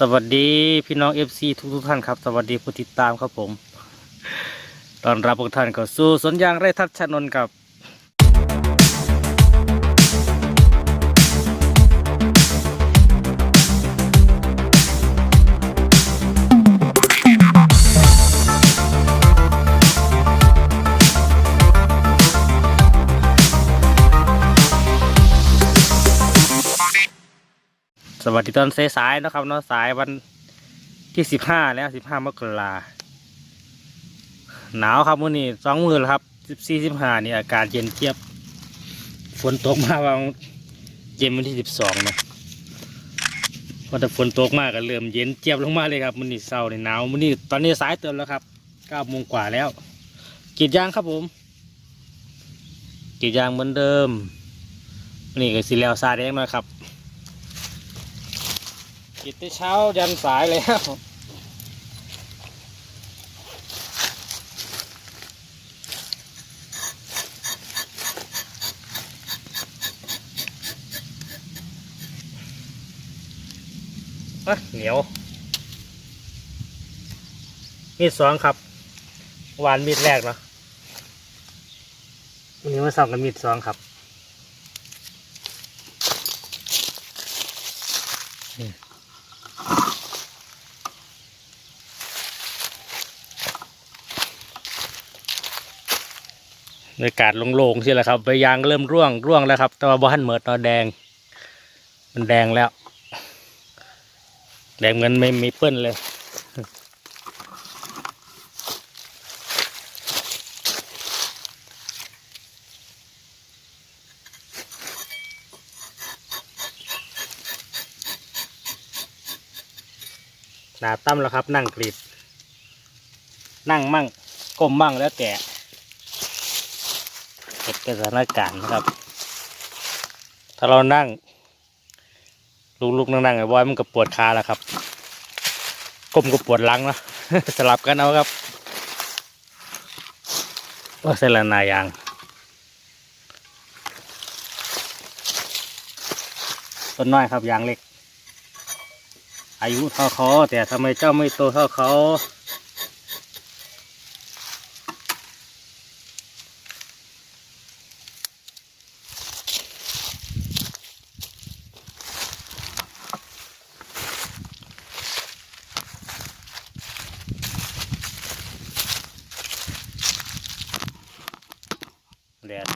สวัสดีพี่น้องเอฟซีทุกทุกท่านครับ สวัสดีผู้ติดตามครับผม ตอนรับพวกท่านเข้าสู่สวนยางไร่ทัพชนนกับ สวัสดีตอนสายๆนะครับเนาะสายวันที่สิบห้าแล้วสิบห้ามกราหนาวครับมื้อนี้สองมือแล้วครับสิบสี่สิบห้านี่อากาศเย็นเจี๊ยบ ฝนตกมาวันเย็นวันที่สิบสองนะพอแต่ฝนตกมากก็เริ่มเย็นเจี๊ยบลงมาเลยครับมื้อนี้เศร้าในหนาวมื้อนี้ตอนนี้สายเติมแล้วครับเก้าโมงกว่าแล้วกีดยางครับผมกีดยางเหมือนเดิมมื้อนี่ก็สีแล้วซาแดงน่อยครับ กินแต่เช้ายันสายแล้วอะเหนียว มีดสองครับวานมีดแรกเนาะวันนี้มาสองกับมีดสองครับ บรรยากาศโล่งๆใช่แหละครับใบยางเริ่มร่วงร่วงแล้วครับ แต่ว่าบ้านเหมิดเนอแดง มันแดงแล้ว แดงเหมือนไม่มีเปิ้ลเลยหนาตั้มแล้วครับ นั่งกรีดนั่งมั่งก้มมั่งแล้วแต่ เก็บเป็นสถานการณ์นะครับ ถ้าเรานั่งลุกๆนั่งๆไอ้บอยมันก็ปวดขาแล้วครับก้มก็ปวดหลังเนะสลับกันเอาครับว่าเส้นละนายางต้นน้อยครับยางเล็ก อายุเท่าเขาแต่ทำไมเจ้าไม่โตเท่าเขา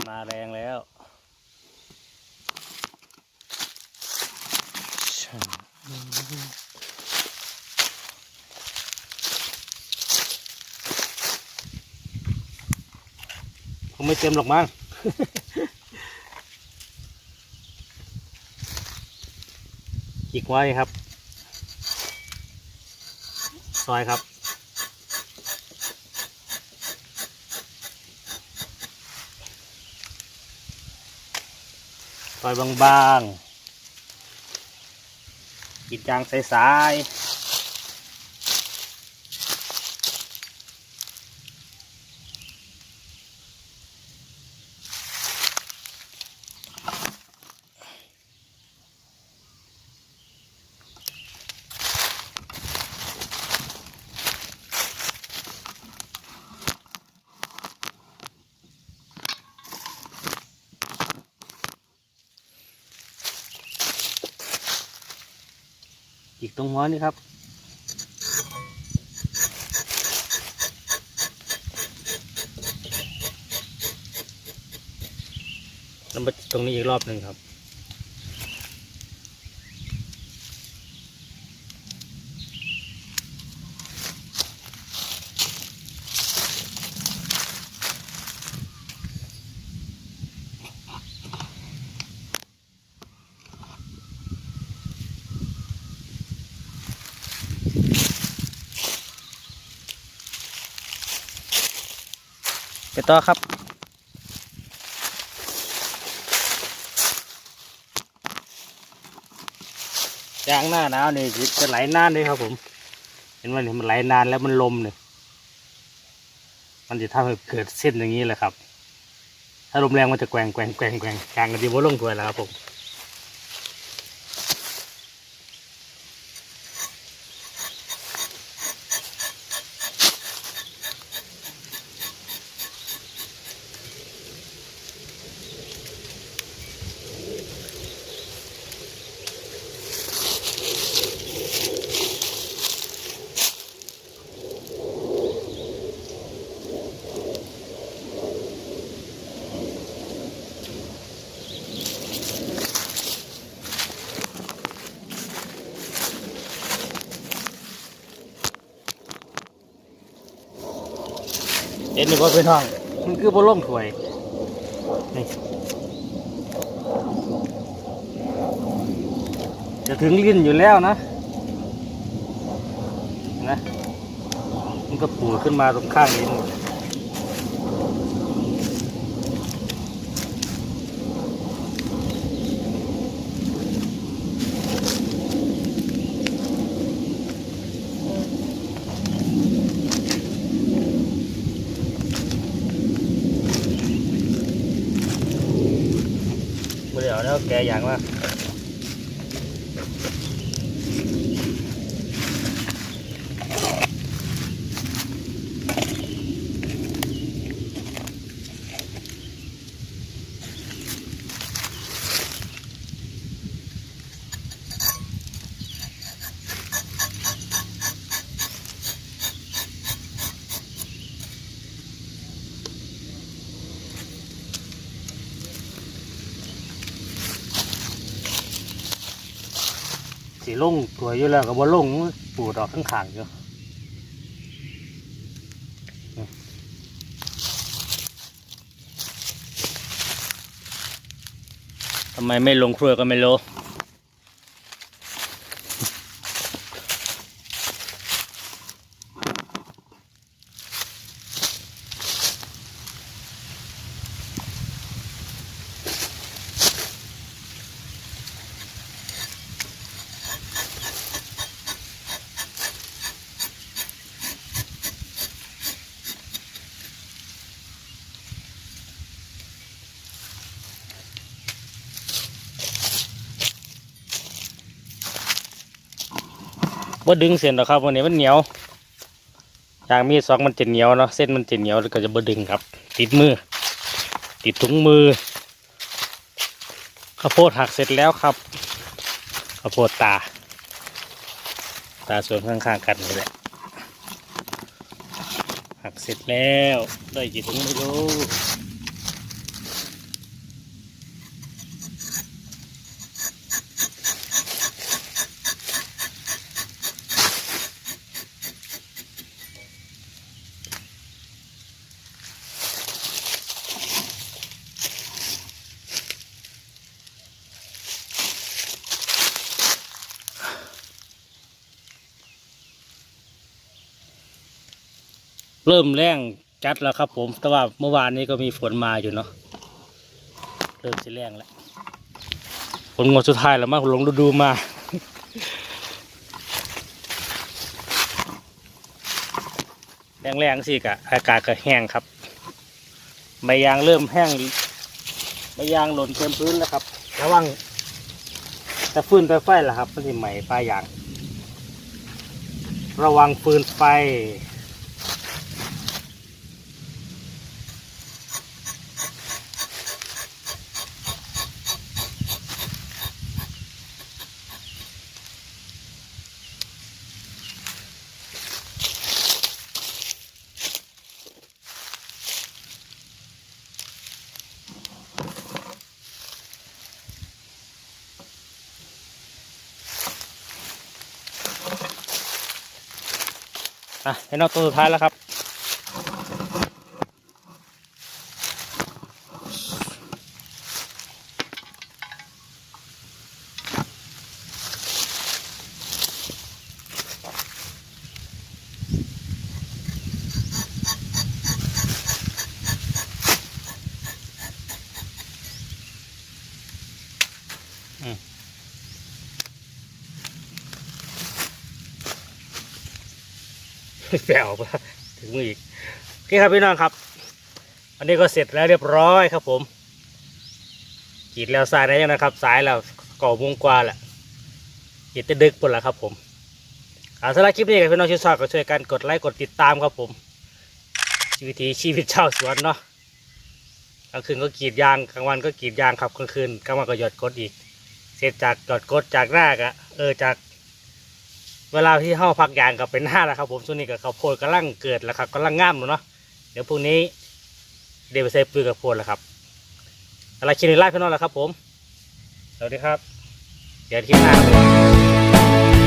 มาแรงแล้วคงไม่เต็มหรอกมั้งอีกไว้ครับ ซอยครับ ซอยบางๆกินจางใสๆ ตรงหัวนี่ครับ แล้วมาตรงนี้อีกรอบหนึ่งครับ ไปต่อครับ ยางหน้าหนาวนี่จะไหลนานเลยครับผม เห็นว่านี่มันไหลนานแล้วมันลมเนี่ยมันจะทำให้เกิดเส้นอย่างนี้แหละครับ ถ้าลมแรงมันจะแกว่งแกว่งแกว่งแกว่งกลางกันดีว่าลงตัวแล้วครับผม เห็นหรือว่าพี่น้อง มันคือบ่ล่มถวยนี่จะถึงลิ้นอยู่แล้วนะนะ มันก็ปูดขึ้นมาตรงข้างลิ้นหมดเลย บ่ได้เอาแล้วแกอย่างว่า สีลงตัวอยู่แล้วก็บ่ลงปูดออกข้างขางอยู่ทำไมไม่ลงครัวก็ไม่รู้ ว่าดึงเส้นหรอกครับวันนี้มันเหนียวยางมีดสองมันจะเหนียวเนาะเส้นมันจะเหนียวแล้วก็จะบ่ดึงครับ ติดมือ ติดถุงมือข้าวโพดหักเสร็จแล้วครับข้าวโพดตา ตาส่วนข้างๆกันนี่แหละหักเสร็จแล้วได้กี่ถุงไม่รู้ เริ่มแรงจัดแล้วครับ ผม แต่ว่าเมื่อวานนี้ก็มีฝนมาอยู่เนาะ เริ่มจะแรงแล้วฝนงวดสุดท้ายแล้วมาลงฤดูมา แรงๆสิกะอากาศก็แห้งครับ ใบยางเริ่มแห้งใบยางหล่นเต็มพื้นแล้วครับ ระวังจะฟืนไปไฟล่ะครับมันสิใหม่ปลายยาง ระวังฟืนไฟ อะเห็นอาตัวสุดท้ายแล้วครับ แปลออกมาถึงมืออีกโอเคครับพี่น้องครับ อันนี้ก็เสร็จแล้วเรียบร้อยครับผมกีดแล้วสายได้ยังนะครับ สายแล้วก่อวงกว่าแหละกีดจะดึกหมดแล้วครับผมอาสำหรับคลิปนี้กับพี่น้องชื่นชอบก็ช่วยกันกดไลค์กดติดตามครับผมวิถีชีวิตชาวสวนเนาะกลางคืนก็กรีดยางกลางวันก็กรีดยางครับกลางคืนกลางวันก็หยอดกดอีก เสร็จจากหยอดกดจากแรกอะเออจาก เวลาที่เข้าพักยางกับเป็นหน้าแล้วครับ ผมช่วงนี้กับข้าวโพดกำลังเกิดแล้วครับกำลังงามเลยเนาะเดี๋ยวพรุ่งนี้เดี๋ยวไปใส่ปุ๋ยกับโพดแล้วครับอะไรคิดในไลฟ์พี่น้องแล้วครับ ผมสวัสดีครับเดี๋ยวที่หน้า